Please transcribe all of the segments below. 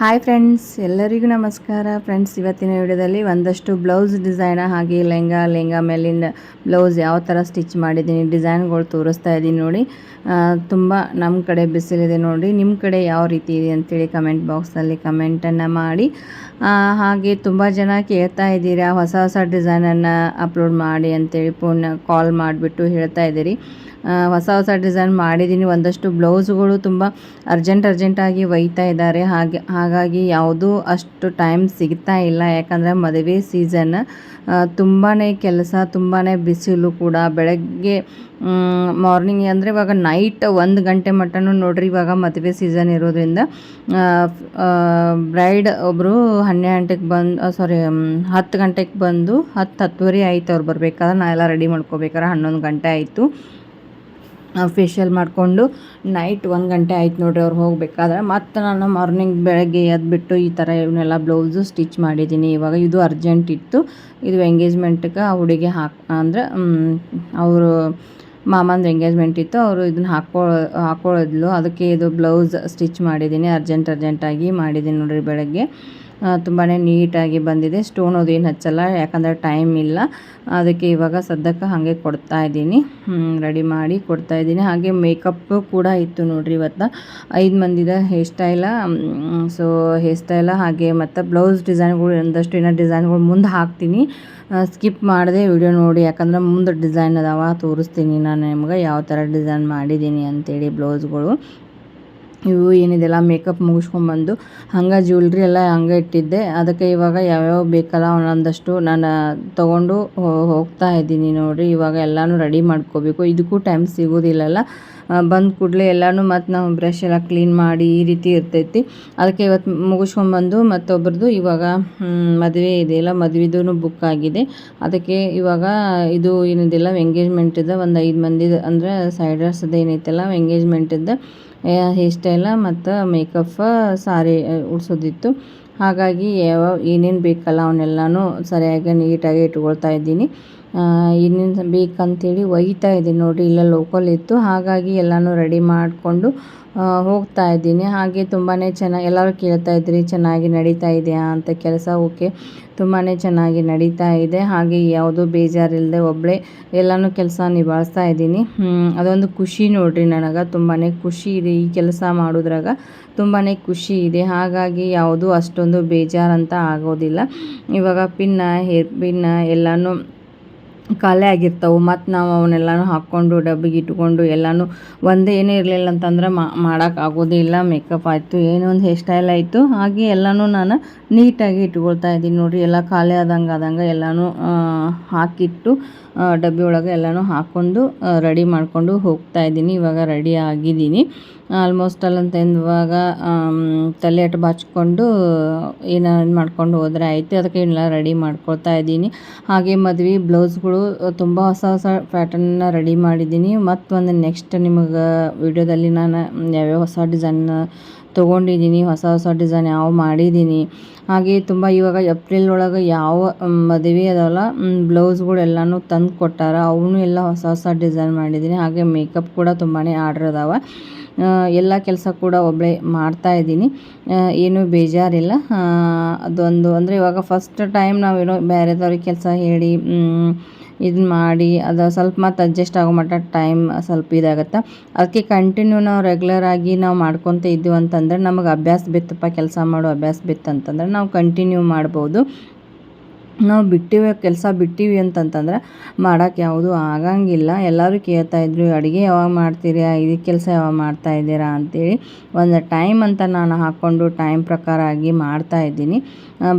Hi friends ಎಲ್ಲರಿಗೂ ನಮಸ್ಕಾರ. Friends ಇವತ್ತಿನ ವಿಡಿಯೋದಲ್ಲಿ ಒಂದಷ್ಟು ಬ್ಲೌಸ್ ಡಿಸೈನ ಹಾಗೆ ಲೆಹಂಗಾ ಲೆಹಂಗಾ ಮೇಲಿನ ಬ್ಲೌಸ್ ಯಾವ ಥರ ಸ್ಟಿಚ್ ಮಾಡಿದ್ದೀನಿ ಡಿಸೈನ್ಗಳು ತೋರಿಸ್ತಾ ಇದ್ದೀನಿ ನೋಡಿ. ತುಂಬ ನಮ್ಮ ಕಡೆ ಬಿಸಿಲಿದೆ ನೋಡಿ. ನಿಮ್ಮ ಕಡೆ ಯಾವ ರೀತಿ ಇದೆ ಅಂತೇಳಿ ಕಮೆಂಟ್ ಬಾಕ್ಸಲ್ಲಿ ಕಮೆಂಟನ್ನು ಮಾಡಿ. ಹಾಗೆ ತುಂಬ ಜನ ಕೇಳ್ತಾ ಇದ್ದೀರಾ, ಹೊಸ ಹೊಸ ಡಿಸೈನನ್ನು ಅಪ್ಲೋಡ್ ಮಾಡಿ ಅಂತೇಳಿ ಫೋನ್ ಕಾಲ್ ಮಾಡಿಬಿಟ್ಟು ಹೇಳ್ತಾ ಇದ್ದೀರಿ. ಹೊಸ ಹೊಸ ಡಿಸೈನ್ ಮಾಡಿದ್ದೀನಿ. ಒಂದಷ್ಟು ಬ್ಲೌಸ್ಗಳು ತುಂಬ ಅರ್ಜೆಂಟ್ ಅರ್ಜೆಂಟಾಗಿ ಒಯ್ತಾ ಇದ್ದಾರೆ. ಹಾಗೆ, ಹಾಗಾಗಿ ಯಾವುದೂ ಅಷ್ಟು ಟೈಮ್ ಸಿಗ್ತಾ ಇಲ್ಲ. ಯಾಕಂದರೆ ಮದುವೆ ಸೀಸನ್ ತುಂಬಾ ಕೆಲಸ ತುಂಬಾ ಬಿಸಿಲು ಕೂಡ. ಬೆಳಗ್ಗೆ ಮಾರ್ನಿಂಗ್ ಅಂದರೆ ಇವಾಗ ನೈಟ್ ಒಂದು ಗಂಟೆ ಮಟ್ಟನೂ ನೋಡ್ರಿ, ಇವಾಗ ಮದುವೆ ಸೀಸನ್ ಇರೋದ್ರಿಂದ ಬ್ರೈಡ್ ಒಬ್ಬರು ಹನ್ನೆರಡು ಗಂಟೆಗೆ ಬಂದು ಸಾರಿ ಹತ್ತು ಗಂಟೆಗೆ ಬಂದು ಹತ್ತು ಹತ್ತುವರೆ ಆಯಿತು ಅವ್ರು ಬರಬೇಕಾದ್ರೆ. ನಾ ಎಲ್ಲ ರೆಡಿ ಮಾಡ್ಕೋಬೇಕಾದ್ರೆ ಹನ್ನೊಂದು ಗಂಟೆ ಆಯಿತು. ಫೇಶಿಯಲ್ ಮಾಡಿಕೊಂಡು ನೈಟ್ ಒಂದು ಗಂಟೆ ಆಯ್ತು ನೋಡ್ರಿ ಅವ್ರು ಹೋಗಬೇಕಾದ್ರೆ. ಮತ್ತು ನಾನು ಮಾರ್ನಿಂಗ್ ಬೆಳಗ್ಗೆ ಎದ್ಬಿಟ್ಟು ಈ ಥರ ಇವನ್ನೆಲ್ಲ ಬ್ಲೌಸು ಸ್ಟಿಚ್ ಮಾಡಿದ್ದೀನಿ. ಇವಾಗ ಇದು ಅರ್ಜೆಂಟ್ ಇತ್ತು. ಇದು ಎಂಗೇಜ್ಮೆಂಟ್ಗೆ ಆ ಹುಡುಗಿ ಹಾಕಿ, ಅಂದರೆ ಅವರು ಮಾಮಂದು ಎಂಗೇಜ್ಮೆಂಟ್ ಇತ್ತು. ಅವರು ಇದನ್ನ ಹಾಕೋ ಹಾಕೊಳ್ಳೋದ್ಲು ಅದಕ್ಕೆ ಇದು ಬ್ಲೌಸ್ ಸ್ಟಿಚ್ ಮಾಡಿದ್ದೀನಿ. ಅರ್ಜೆಂಟ್ ಅರ್ಜೆಂಟಾಗಿ ಮಾಡಿದ್ದೀನಿ ನೋಡಿರಿ ಬೆಳಗ್ಗೆ. ತುಂಬಾ ನೀಟಾಗಿ ಬಂದಿದೆ. ಸ್ಟೋನ್ ಏನು ಹಚ್ಚಲ್ಲ, ಯಾಕಂದರೆ ಟೈಮ್ ಇಲ್ಲ. ಅದಕ್ಕೆ ಇವಾಗ ಸದ್ಯಕ್ಕೆ ಹಾಗೆ ಕೊಡ್ತಾ ಇದ್ದೀನಿ. ರೆಡಿ ಮಾಡಿ ಕೊಡ್ತಾ ಇದ್ದೀನಿ. ಹಾಗೆ ಮೇಕಪ್ಪು ಕೂಡ ಇತ್ತು ನೋಡ್ರಿ ಇವತ್ತು. ಐದು ಮಂದಿದ hair style so hair style ಹಾಗೆ ಮತ್ತು ಬ್ಲೌಸ್ ಡಿಸೈನ್ಗಳು ಒಂದಷ್ಟು ಏನೋ ಡಿಸೈನ್ಗಳು ಮುಂದೆ ಹಾಕ್ತೀನಿ. ಸ್ಕಿಪ್ ಮಾಡಿದೆ ವಿಡಿಯೋ ನೋಡಿ, ಯಾಕಂದ್ರೆ ಮುಂದೆ ಡಿಸೈನ್ ಅದಾವ, ತೋರಿಸ್ತೀನಿ ನಾನು ನಿಮ್ಗೆ. ಯಾವ ಥರ ಡಿಸೈನ್ ಮಾಡಿದ್ದೀನಿ ಅಂತೇಳಿ ಬ್ಲೌಸ್ಗಳು ಇವು ಏನಿದೆಲ್ಲ ಮೇಕಪ್ ಮುಗಿಸ್ಕೊಂಬಂದು. ಹಂಗೆ ಜ್ಯುವೆಲ್ರಿ ಎಲ್ಲ ಹಂಗೆ ಇಟ್ಟಿದ್ದೆ. ಅದಕ್ಕೆ ಇವಾಗ ಯಾವ್ಯಾವ ಬೇಕಲ್ಲ ಒಂದೊಂದಷ್ಟು ನಾನು ತೊಗೊಂಡು ಹೋಗ್ತಾ ಇದ್ದೀನಿ ನೋಡಿರಿ. ಇವಾಗ ಎಲ್ಲನೂ ರೆಡಿ ಮಾಡ್ಕೋಬೇಕು. ಇದಕ್ಕೂ ಟೈಮ್ ಸಿಗೋದಿಲ್ಲಲ್ಲ. ಬಂದ ಕೂಡಲೇ ಎಲ್ಲನೂ ಮತ್ತು ನಾವು ಬ್ರಷ್ ಎಲ್ಲ ಕ್ಲೀನ್ ಮಾಡಿ ಈ ರೀತಿ ಇರ್ತೈತಿ. ಅದಕ್ಕೆ ಇವತ್ತು ಮುಗಿಸ್ಕೊಂಬಂದು ಮತ್ತೊಬ್ರದ್ದು ಇವಾಗ ಮದುವೆ ಇದೆಯಲ್ಲ ಮದುವೆದೂ ಬುಕ್ ಆಗಿದೆ. ಅದಕ್ಕೆ ಇವಾಗ ಇದು ಏನಿದೆಲ್ಲ ಇದೆ ಒಂದು ಐದು ಮಂದಿದು ಅಂದರೆ ಸೈಡರ್ಸ್ದು ಎಂಗೇಜ್ಮೆಂಟ್ ಎಂಗೇಜ್ಮೆಂಟಿದ್ದು ಹೇರ್ ಸ್ಟೈಲ ಮತ್ತು ಮೇಕಪ್ ಸಾರಿ ಉಡ್ಸೋದಿತ್ತು. ಹಾಗಾಗಿ ಯಾವ ಏನೇನು ಬೇಕಲ್ಲ ಅವನ್ನೆಲ್ಲನೂ ಸರಿಯಾಗಿ ನೀಟಾಗಿ ಇಟ್ಕೊಳ್ತಾ ಇದ್ದೀನಿ. ಏನೇನು ಬೇಕಂತೇಳಿ ಒಯ್ತಾ ಇದ್ದೀನಿ ನೋಡಿ, ಇಲ್ಲ ಲೋಕಲ್ ಇತ್ತು. ಹಾಗಾಗಿ ಎಲ್ಲನೂ ರೆಡಿ ಮಾಡಿಕೊಂಡು ಹೋಗ್ತಾ ಇದ್ದೀನಿ. ಹಾಗೆ ತುಂಬಾ ಚೆನ್ನಾಗಿ, ಎಲ್ಲರೂ ಕೇಳ್ತಾ ಇದ್ರಿ ಚೆನ್ನಾಗಿ ನಡೀತಾ ಇದೆಯಾ ಅಂತ ಕೆಲಸ ಓಕೆ. ತುಂಬಾ ಚೆನ್ನಾಗಿ ನಡೀತಾ ಇದೆ. ಹಾಗೆ ಯಾವುದೂ ಬೇಜಾರಿಲ್ಲದೆ ಒಬ್ಬಳೇ ಎಲ್ಲನೂ ಕೆಲಸ ನಿಭಾಯಿಸ್ತಾ ಇದ್ದೀನಿ. ಅದೊಂದು ಖುಷಿ ನೋಡಿರಿ ನನಗೆ. ತುಂಬಾ ಖುಷಿ ಇದೆ ಈ ಕೆಲಸ ಮಾಡೋದ್ರಾಗ. ತುಂಬಾ ಖುಷಿ ಇದೆ. ಹಾಗಾಗಿ ಯಾವುದೂ ಅಷ್ಟೊಂದು ಬೇಜಾರಂತ ಆಗೋದಿಲ್ಲ. ಇವಾಗ ಪಿನ್ನ ಹೇರ್ ಪಿನ್ನ ಎಲ್ಲನೂ ಖಾಲಿ ಆಗಿರ್ತವೆ, ಮತ್ತು ನಾವು ಅವನ್ನೆಲ್ಲನೂ ಹಾಕ್ಕೊಂಡು ಡಬ್ಬಿಗೆ ಇಟ್ಕೊಂಡು ಎಲ್ಲಾನು ಒಂದೇ ಏನೇ ಇರಲಿಲ್ಲ ಅಂತಂದ್ರೆ ಮಾಡೋಕೆ ಆಗೋದೇ ಮೇಕಪ್ ಆಯಿತು, ಏನೋ ಒಂದು ಹೇರ್ ಸ್ಟೈಲ್ ಆಯಿತು, ಹಾಗೆ ಎಲ್ಲನೂ ನಾನು ನೀಟಾಗಿ ಇಟ್ಕೊಳ್ತಾ ಇದ್ದೀನಿ ನೋಡಿರಿ, ಎಲ್ಲ ಖಾಲಿ ಆದಂಗೆ ಆದಂಗೆ ಎಲ್ಲನೂ ಹಾಕಿಟ್ಟು ಡಬ್ಬಿ ಒಳಗೆ ಎಲ್ಲನೂ ಹಾಕ್ಕೊಂಡು ರೆಡಿ ಮಾಡಿಕೊಂಡು ಹೋಗ್ತಾ ಇದ್ದೀನಿ, ಇವಾಗ ರೆಡಿ ಆಗಿದ್ದೀನಿ. ಆಲ್ಮೋಸ್ಟ್ ಇವಾಗ ತಲೆ ಅಟ್ಟು ಬಾಚಿಕೊಂಡು ಏನೋ ಮಾಡ್ಕೊಂಡು ಹೋದರೆ ಆಯಿತು. ಅದಕ್ಕೆ ಎಲ್ಲ ರೆಡಿ ಮಾಡ್ಕೊಳ್ತಾ ಇದ್ದೀನಿ. ಹಾಗೆ ಮದುವೆ ಬ್ಲೌಸ್ಗಳು ತುಂಬ ಹೊಸ ಹೊಸ ಪ್ಯಾಟರ್ನ್ನ ರೆಡಿ ಮಾಡಿದ್ದೀನಿ. ಮತ್ತೊಂದು ನೆಕ್ಸ್ಟ್ ನಿಮಗೆ ವಿಡಿಯೋದಲ್ಲಿ ನಾನು ಯಾವ್ಯಾವ ಹೊಸ ಡಿಸೈನ್ ತೊಗೊಂಡಿದ್ದೀನಿ, ಹೊಸ ಹೊಸ ಡಿಸೈನ್ ಯಾವ ಮಾಡಿದ್ದೀನಿ. ಹಾಗೆ ತುಂಬ ಇವಾಗ ಏಪ್ರಿಲ್ ಒಳಗೆ ಯಾವ ಮದುವೆ ಅದಾವಲ್ಲ ಬ್ಲೌಸ್ಗಳು ಎಲ್ಲನೂ ತಂದು ಕೊಟ್ಟಾರ. ಅವನು ಎಲ್ಲ ಹೊಸ ಹೊಸ ಡಿಸೈನ್ ಮಾಡಿದ್ದೀನಿ. ಹಾಗೆ ಮೇಕಪ್ ಕೂಡ ತುಂಬಾ ಆರ್ಡ್ರ್ ಅದಾವೆ. ಎಲ್ಲ ಕೆಲಸ ಕೂಡ ಒಬ್ಬಳೇ ಮಾಡ್ತಾ ಇದ್ದೀನಿ. ಏನೂ ಬೇಜಾರಿಲ್ಲ. ಅದೊಂದು ಅಂದರೆ ಇವಾಗ ಫಸ್ಟ್ ಟೈಮ್ ನಾವೇನೋ ಬೇರೆದವ್ರಿಗೆ ಕೆಲಸ ಹೇಳಿ ಇದನ್ನ ಮಾಡಿ, ಅದು ಸ್ವಲ್ಪ ಮತ್ತು ಅಡ್ಜಸ್ಟ್ ಆಗೋ ಮಟ್ಟ ಟೈಮ್ ಸ್ವಲ್ಪ ಇದಾಗುತ್ತೆ. ಅದಕ್ಕೆ ಕಂಟಿನ್ಯೂ ನಾವು ರೆಗ್ಯುಲರ್ ಆಗಿ ನಾವು ಮಾಡ್ಕೊತ ಇದ್ದೀವಿ ಅಂತಂದರೆ ನಮಗೆ ಅಭ್ಯಾಸ ಬಿತ್ತಪ್ಪ ಕೆಲಸ ಮಾಡೋ ಅಭ್ಯಾಸ ಬಿತ್ತಂತಂದ್ರೆ ನಾವು ಕಂಟಿನ್ಯೂ ಮಾಡ್ಬೋದು. ನಾವು ಬಿಟ್ಟಿವೆ, ಕೆಲಸ ಬಿಟ್ಟಿವಿ ಅಂತಂತಂದ್ರೆ ಮಾಡೋಕ್ಕೆ ಯಾವುದೂ ಆಗಂಗಿಲ್ಲ. ಎಲ್ಲರೂ ಕೇಳ್ತಾಯಿದ್ರು ಅಡುಗೆ ಯಾವಾಗ ಮಾಡ್ತೀರಾ? ಇದಕ್ಕೆ ಕೆಲಸ ಯಾವಾಗ ಮಾಡ್ತಾ ಇದ್ದೀರಾ? ಅಂತೇಳಿ. ಒಂದು ಟೈಮ್ ಅಂತ ನಾನು ಹಾಕ್ಕೊಂಡು ಟೈಮ್ ಪ್ರಕಾರ ಆಗಿ ಮಾಡ್ತಾ ಇದ್ದೀನಿ.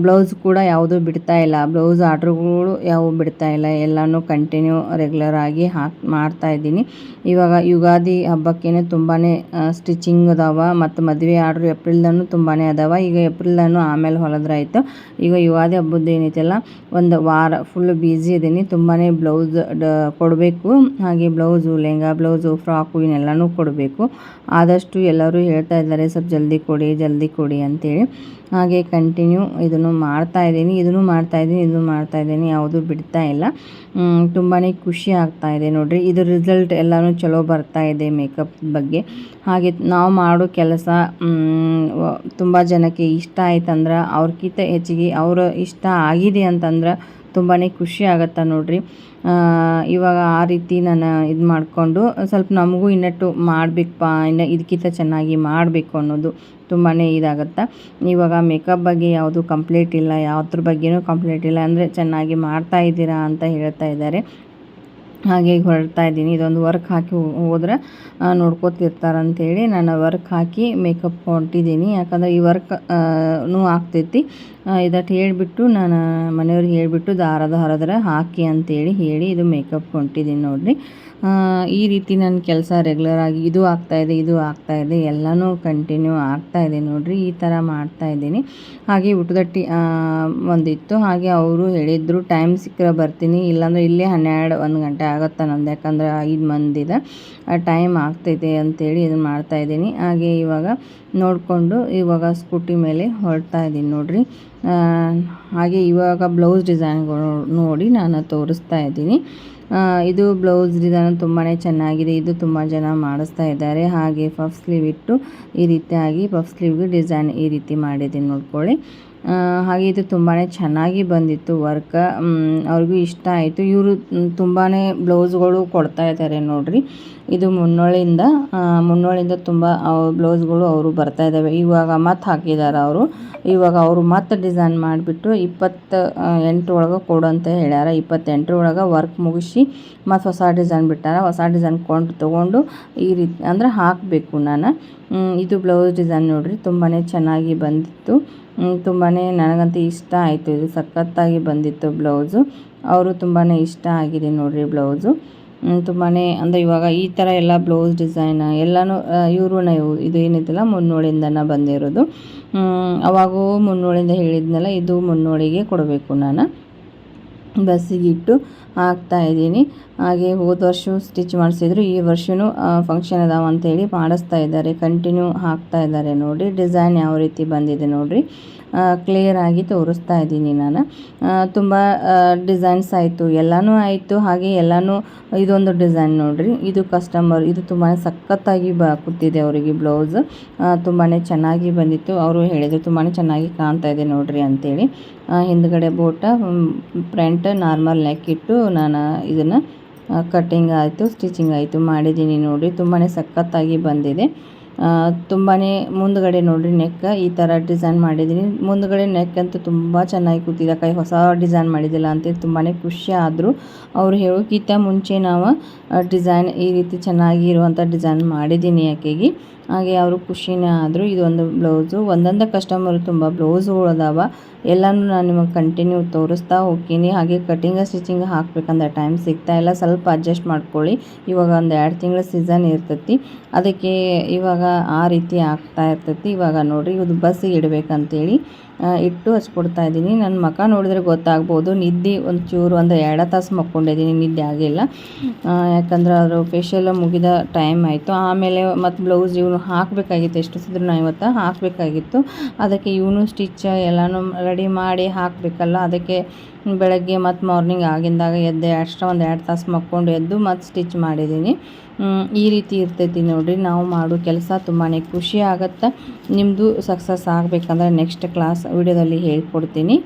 ಬ್ಲೌಸ್ ಕೂಡ ಯಾವುದೂ ಬಿಡ್ತಾ ಇಲ್ಲ. ಬ್ಲೌಸ್ ಆರ್ಡ್ರ್ಗಳು ಯಾವುವು ಬಿಡ್ತಾ ಇಲ್ಲ. ಎಲ್ಲನೂ ಕಂಟಿನ್ಯೂ ರೆಗ್ಯುಲರ್ ಆಗಿ ಹಾಕಿ ಮಾಡ್ತಾ ಇದ್ದೀನಿ. ಇವಾಗ ಯುಗಾದಿ ಹಬ್ಬಕ್ಕೇನೆ ತುಂಬಾ ಸ್ಟಿಚಿಂಗ್ ಅದಾವ ಮತ್ತು ಮದುವೆ ಆರ್ಡ್ರ್ ಏಪ್ರಿಲ್ದನು ತುಂಬಾ ಅದಾವ. ಈಗ ಏಪ್ರಿಲ್ದೂ ಆಮೇಲೆ ಹೊಲದ್ರಾಯಿತು. ಈಗ ಯುಗಾದಿ ಹಬ್ಬದ್ದು ಏನೈತಲ್ಲ, ಒಂದು ವಾರ ಫುಲ್ ಬ್ಯುಸಿ ಇದ್ದೀನಿ ತುಂಬಾ ಬ್ಲೌಸ್ ಕೊಡಬೇಕು. ಹಾಗೆ ಬ್ಲೌಸು, ಲೆಹಂಗಾ ಬ್ಲೌಸು, ಫ್ರಾಕು ಇವನ್ನೆಲ್ಲನೂ ಕೊಡಬೇಕು. ಆದಷ್ಟು ಎಲ್ಲರೂ ಹೇಳ್ತಾ ಇದ್ದಾರೆ, ಸ್ವಲ್ಪ ಜಲ್ದಿ ಕೊಡಿ ಜಲ್ದಿ ಕೊಡಿ ಅಂತೇಳಿ. ಹಾಗೆ ಕಂಟಿನ್ಯೂ ಇದನ್ನು ಮಾಡ್ತಾ ಇದ್ದೀನಿ, ಇದನ್ನು ಮಾಡ್ತಾ ಇದ್ದೀನಿ, ಇದನ್ನು ಮಾಡ್ತಾ ಇದ್ದೀನಿ, ಯಾವುದು ಬಿಡ್ತಾ ಇಲ್ಲ. ತುಂಬಾ ಖುಷಿ ಆಗ್ತಾ ಇದೆ ನೋಡಿರಿ. ಇದು ರಿಸಲ್ಟ್ ಎಲ್ಲನೂ ಚಲೋ ಬರ್ತಾ ಇದೆ ಮೇಕಪ್ ಬಗ್ಗೆ. ಹಾಗೆ ನಾವು ಮಾಡೋ ಕೆಲಸ ತುಂಬ ಜನಕ್ಕೆ ಇಷ್ಟ ಆಯ್ತಂದ್ರೆ ಅವ್ರಕ್ಕಿಂತ ಹೆಚ್ಚಿಗೆ ಅವರ ಇಷ್ಟ ಆಗಿದೆ ಅಂತಂದ್ರೆ ತುಂಬಾ ಖುಷಿ ಆಗುತ್ತೆ ನೋಡಿರಿ. ಇವಾಗ ಆ ರೀತಿ ನಾನು ಇದು ಮಾಡಿಕೊಂಡು ಸ್ವಲ್ಪ ನಮಗೂ ಇನ್ನಟ್ಟು ಮಾಡಬೇಕಪ್ಪ ಇನ್ನು ಇದಕ್ಕಿಂತ ಚೆನ್ನಾಗಿ ಮಾಡಬೇಕು ಅನ್ನೋದು ತುಂಬಾ ಇದಾಗುತ್ತೆ. ಇವಾಗ ಮೇಕಪ್ ಬಗ್ಗೆ ಯಾವುದು ಕಂಪ್ಲೀಟ್ ಇಲ್ಲ, ಯಾವ್ದ್ರ ಬಗ್ಗೆನೂ ಕಂಪ್ಲೀಟ್ ಇಲ್ಲ, ಅಂದರೆ ಚೆನ್ನಾಗಿ ಮಾಡ್ತಾ ಇದ್ದೀರಾ ಅಂತ ಹೇಳ್ತಾ ಇದ್ದಾರೆ. ಹಾಗೆ ಹೊರಡ್ತಾ ಇದ್ದೀನಿ. ಇದೊಂದು ವರ್ಕ್ ಹಾಕಿ ಹೋದ್ರೆ ನೋಡ್ಕೋತಿರ್ತಾರಂಥೇಳಿ ನಾನು ವರ್ಕ್ ಹಾಕಿ ಮೇಕಪ್ ಹೊಂಟಿದ್ದೀನಿ. ಯಾಕಂದರೆ ಈ ವರ್ಕ್ ನೂ ಆಗ್ತೈತಿ. ಇದಟ್ಟು ಹೇಳಿಬಿಟ್ಟು ನಾನು ಮನೆಯವ್ರಿಗೆ ಹೇಳಿಬಿಟ್ಟು ದಾರದ ಹರದ್ರೆ ಹಾಕಿ ಅಂತೇಳಿ ಹೇಳಿ ಇದು ಮೇಕಪ್ ಹೊಂಟಿದ್ದೀನಿ ನೋಡಿರಿ. ಈ ರೀತಿ ನನ್ನ ಕೆಲಸ ರೆಗ್ಯುಲರ್ ಆಗಿ ಇದು ಆಗ್ತಾಯಿದೆ ಇದು ಆಗ್ತಾಯಿದೆ ಎಲ್ಲನೂ ಕಂಟಿನ್ಯೂ ಆಗ್ತಾಯಿದೆ ನೋಡಿರಿ. ಈ ಥರ ಮಾಡ್ತಾಯಿದ್ದೀನಿ ಹಾಗೆ ಊಟದಟ್ಟಿ ಒಂದಿತ್ತು. ಹಾಗೆ ಅವರು ಹೇಳಿದರು ಟೈಮ್ ಸಿಕ್ಕರೆ ಬರ್ತೀನಿ. ಇಲ್ಲಾಂದರೆ ಇಲ್ಲೇ ಹನ್ನೆರಡು, ಒಂದು ಗಂಟೆ ಆಗುತ್ತೆ ನಂದು, ಯಾಕಂದರೆ ಐದು ಮಂದಿದೆ. ಟೈಮ್ ಆಗ್ತೈತೆ ಅಂತೇಳಿ ಇದನ್ನು ಮಾಡ್ತಾಯಿದ್ದೀನಿ ಹಾಗೆ ಇವಾಗ ನೋಡಿಕೊಂಡು ಇವಾಗ ಸ್ಕೂಟಿ ಮೇಲೆ ಹೊರಡ್ತಾ ಇದ್ದೀನಿ ನೋಡಿರಿ. ಹಾಗೆ ಇವಾಗ ಬ್ಲೌಸ್ ಡಿಸೈನ್ಗಳು ನೋಡಿ ನಾನು ತೋರಿಸ್ತಾ ಇದ್ದೀನಿ. ಇದು ಬ್ಲೌಸ್ ಡಿಸೈನ್ ತುಂಬಾ ಚೆನ್ನಾಗಿದೆ. ಇದು ತುಂಬ ಜನ ಮಾಡಿಸ್ತಾ ಇದ್ದಾರೆ. ಹಾಗೆ ಪಫ್ ಸ್ಲೀವ್ ಇಟ್ಟು ಈ ರೀತಿಯಾಗಿ ಪಫ್ ಸ್ಲೀವ್ಗೆ ಡಿಸೈನ್ ಈ ರೀತಿ ಮಾಡಿದ್ದೀನಿ ನೋಡ್ಕೊಳ್ಳಿ. ಹಾಗೆ ಇದು ತುಂಬಾ ಚೆನ್ನಾಗಿ ಬಂದಿತ್ತು ವರ್ಕ. ಅವ್ರಿಗೂ ಇಷ್ಟ ಆಯಿತು. ಇವರು ತುಂಬಾ ಬ್ಲೌಸ್ಗಳು ಕೊಡ್ತಾ ಇದ್ದಾರೆ ನೋಡಿರಿ. ಇದು ಮುನ್ನೋಳಿಂದ ಮುನ್ನೋಳಿಂದ ತುಂಬ ಬ್ಲೌಸ್ಗಳು ಅವರು ಬರ್ತಾ ಇದ್ದಾವೆ ಇವಾಗ ಮತ್ತೆ ಹಾಕಿದ್ದಾರೆ ಅವರು. ಇವಾಗ ಅವರು ಮತ್ತೆ ಡಿಸೈನ್ ಮಾಡಿಬಿಟ್ಟು ಇಪ್ಪತ್ತ ಎಂಟು ಒಳಗೆ ಕೊಡು ಅಂತ ಹೇಳ್ಯಾರ. ಇಪ್ಪತ್ತೆಂಟರ ಒಳಗೆ ವರ್ಕ್ ಮುಗಿಸಿ ಮತ್ತು ಹೊಸ ಡಿಸೈನ್ ಬಿಟ್ಟಾರ. ಹೊಸ ಡಿಸೈನ್ ಕೊಂಡು ತೊಗೊಂಡು ಈ ರೀತಿ, ಅಂದರೆ ಹಾಕಬೇಕು ನಾನು. ಇದು ಬ್ಲೌಸ್ ಡಿಸೈನ್ ನೋಡಿರಿ ತುಂಬಾ ಚೆನ್ನಾಗಿ ಬಂದಿತ್ತು. ತುಂಬಾ ನನಗಂತೂ ಇಷ್ಟ ಆಯಿತು, ಇದು ಸಖತ್ತಾಗಿ ಬಂದಿತ್ತು ಬ್ಲೌಸು. ಅವರು ತುಂಬಾ ಇಷ್ಟ ಆಗಿದೆ ನೋಡಿರಿ ಬ್ಲೌಸು. ತುಂಬಾ ಅಂದರೆ ಇವಾಗ ಈ ಥರ ಎಲ್ಲ ಬ್ಲೌಸ್ ಡಿಸೈನ್, ಎಲ್ಲನೂ ಇವರು ನಾವು ಇದು ಏನಿತ್ತಲ್ಲ ಮುನ್ನೋಳಿಂದನ ಬಂದಿರೋದು. ಅವಾಗೂ ಮುನ್ನೋಳಿಂದ ಹೇಳಿದ್ನಲ್ಲ, ಇದು ಮುನ್ನೋಳಿಗೆ ಕೊಡಬೇಕು ನಾನು. ಬಸ್ಸಿಗಿಟ್ಟು ಹಾಕ್ತಾ ಇದ್ದೀನಿ. ಹಾಗೆ ಹೋದ ವರ್ಷ ಸ್ಟಿಚ್ ಮಾಡಿಸಿದ್ರು, ಈ ವರ್ಷವೂ ಫಂಕ್ಷನ್ ಅದಾವ ಅಂತೇಳಿ ಮಾಡಿಸ್ತಾ ಇದ್ದಾರೆ. ಕಂಟಿನ್ಯೂ ಹಾಕ್ತಾ ಇದ್ದಾರೆ ನೋಡಿ ಡಿಸೈನ್ ಯಾವ ರೀತಿ ಬಂದಿದೆ ನೋಡಿರಿ. ಕ್ಲಿಯರಾಗಿ ತೋರಿಸ್ತಾ ಇದ್ದೀನಿ ನಾನು. ತುಂಬ ಡಿಸೈನ್ಸ್ ಆಯಿತು. ಎಲ್ಲನೂ ಆಯಿತು. ಹಾಗೆ ಎಲ್ಲನೂ ಇದೊಂದು ಡಿಸೈನ್ ನೋಡಿರಿ. ಇದು ಕಸ್ಟಮರ್ ಇದು ತುಂಬಾ ಸಖತ್ತಾಗಿ ಬ ಕೂತಿದೆ ಅವರಿಗೆ ಬ್ಲೌಸ್ ತುಂಬಾ ಚೆನ್ನಾಗಿ ಬಂದಿತ್ತು. ಅವರು ಹೇಳಿದರು ತುಂಬಾ ಚೆನ್ನಾಗಿ ಕಾಣ್ತಾ ಇದೆ ನೋಡಿರಿ ಅಂಥೇಳಿ ಹಿಂದ್ಗಡೆ ಬೋಟ ಪ್ರಿಂಟ್ ನಾರ್ಮಲ್ ನೆಕ್ ಇಟ್ಟು ನಾನು ಇದನ್ನು ಕಟ್ಟಿಂಗ್ ಆಯಿತು ಸ್ಟಿಚಿಂಗ್ ಆಯಿತು ಮಾಡಿದ್ದೀನಿ ನೋಡಿ ತುಂಬಾ ಸಖತ್ತಾಗಿ ಬಂದಿದೆ. ತುಂಬಾ ಮುಂದುಗಡೆ ನೋಡ್ರಿ ನೆಕ್ ಈ ತರ ಡಿಸೈನ್ ಮಾಡಿದ್ದೀನಿ. ಮುಂದುಗಡೆ ನೆಕ್ ಅಂತೂ ತುಂಬಾ ಚೆನ್ನಾಗಿ ಕೂತಿದೆ. ಕೈ ಹೊಸ ಡಿಸೈನ್ ಮಾಡಿದಿಲ್ಲ ಅಂತ ತುಂಬಾ ಖುಷಿ ಆದ್ರು. ಅವರು ಹೇಳೋಕ್ಕಿಂತ ಮುಂಚೆ ನಾವು ಡಿಸೈನ್ ಈ ರೀತಿ ಚೆನ್ನಾಗಿ ಇರುವಂಥ ಡಿಸೈನ್ ಮಾಡಿದ್ದೀನಿ ಆಕೆಗೆ ಹಾಗೆ ಅವರು ಖುಷಿನೇ ಆದರೂ ಇದೊಂದು ಬ್ಲೌಸು. ಒಂದೊಂದು ಕಸ್ಟಮರ್ ತುಂಬ ಬ್ಲೌಸ್ಗಳು ಅದಾವ ಎಲ್ಲನೂ ನಾನು ನಿಮಗೆ ಕಂಟಿನ್ಯೂ ತೋರಿಸ್ತಾ ಹೋಗ್ತೀನಿ. ಹಾಗೆ ಕಟಿಂಗ್ ಸ್ಟಿಚಿಂಗ್ ಹಾಕ್ಬೇಕಂದ್ರೆ ಟೈಮ್ ಸಿಗ್ತಾ ಇಲ್ಲ. ಸ್ವಲ್ಪ ಅಡ್ಜಸ್ಟ್ ಮಾಡ್ಕೊಳ್ಳಿ. ಇವಾಗ ಒಂದು ಎರಡು ತಿಂಗಳ ಸೀಸನ್ ಇರ್ತೈತಿ. ಅದಕ್ಕೆ ಇವಾಗ ಆ ರೀತಿ ಆಗ್ತಾ ಇರ್ತೈತಿ. ಇವಾಗ ನೋಡಿರಿ ಇದು ಬಸ್ಸಿಗೆ ಇಡಬೇಕಂತೇಳಿ ಇಟ್ಟು ಹಚ್ಕೊಡ್ತಾ ಇದ್ದೀನಿ. ನನ್ನ ಮಕ ನೋಡಿದ್ರೆ ಗೊತ್ತಾಗ್ಬೋದು. ನಿದ್ದೆ ಒಂದು ಚೂರು ಒಂದು ಎರಡು ತಾಸು ಮಕ್ಕೊಂಡಿದ್ದೀನಿ. ನಿದ್ದೆ ಆಗಿಲ್ಲ. ಯಾಕಂದ್ರೆ ಅದು ಫೇಶಿಯಲ್ ಮುಗಿದ ಟೈಮ್ ಆಯಿತು. ಆಮೇಲೆ ಮತ್ತು ಬ್ಲೌಸ್ ಇವನು ಹಾಕಬೇಕಾಗಿತ್ತು. ಎಷ್ಟು ಸಿದ್ರು ನಾ ಇವತ್ತು ಹಾಕಬೇಕಾಗಿತ್ತು. ಅದಕ್ಕೆ ಇವನು ಸ್ಟಿಚ್ ಎಲ್ಲನೂ ರೆಡಿ ಮಾಡಿ ಹಾಕಬೇಕಲ್ಲ. ಅದಕ್ಕೆ ಬೆಳಗ್ಗೆ ಮತ್ತು ಮಾರ್ನಿಂಗ್ ಆಗಿಂದಾಗ ಎದ್ದೆ ಅಷ್ಟ ಒಂದು ಎರಡು ತಾಸು ಮಕ್ಕೊಂಡು ಎದ್ದು ಮತ್ತು ಸ್ಟಿಚ್ ಮಾಡಿದ್ದೀನಿ. ಈ ರೀತಿ ಇರ್ತೈತಿ ನೋಡಿರಿ. ನಾವು ಮಾಡೋ ಕೆಲಸ ತುಂಬಾ ಖುಷಿ ಆಗುತ್ತೆ. ನಿಮ್ಮದು ಸಕ್ಸಸ್ ಆಗಬೇಕಂದ್ರೆ ನೆಕ್ಸ್ಟ್ ಕ್ಲಾಸ್ ವಿಡಿಯೋದಲ್ಲಿ ಹೇಳ್ಕೊಡ್ತೀನಿ.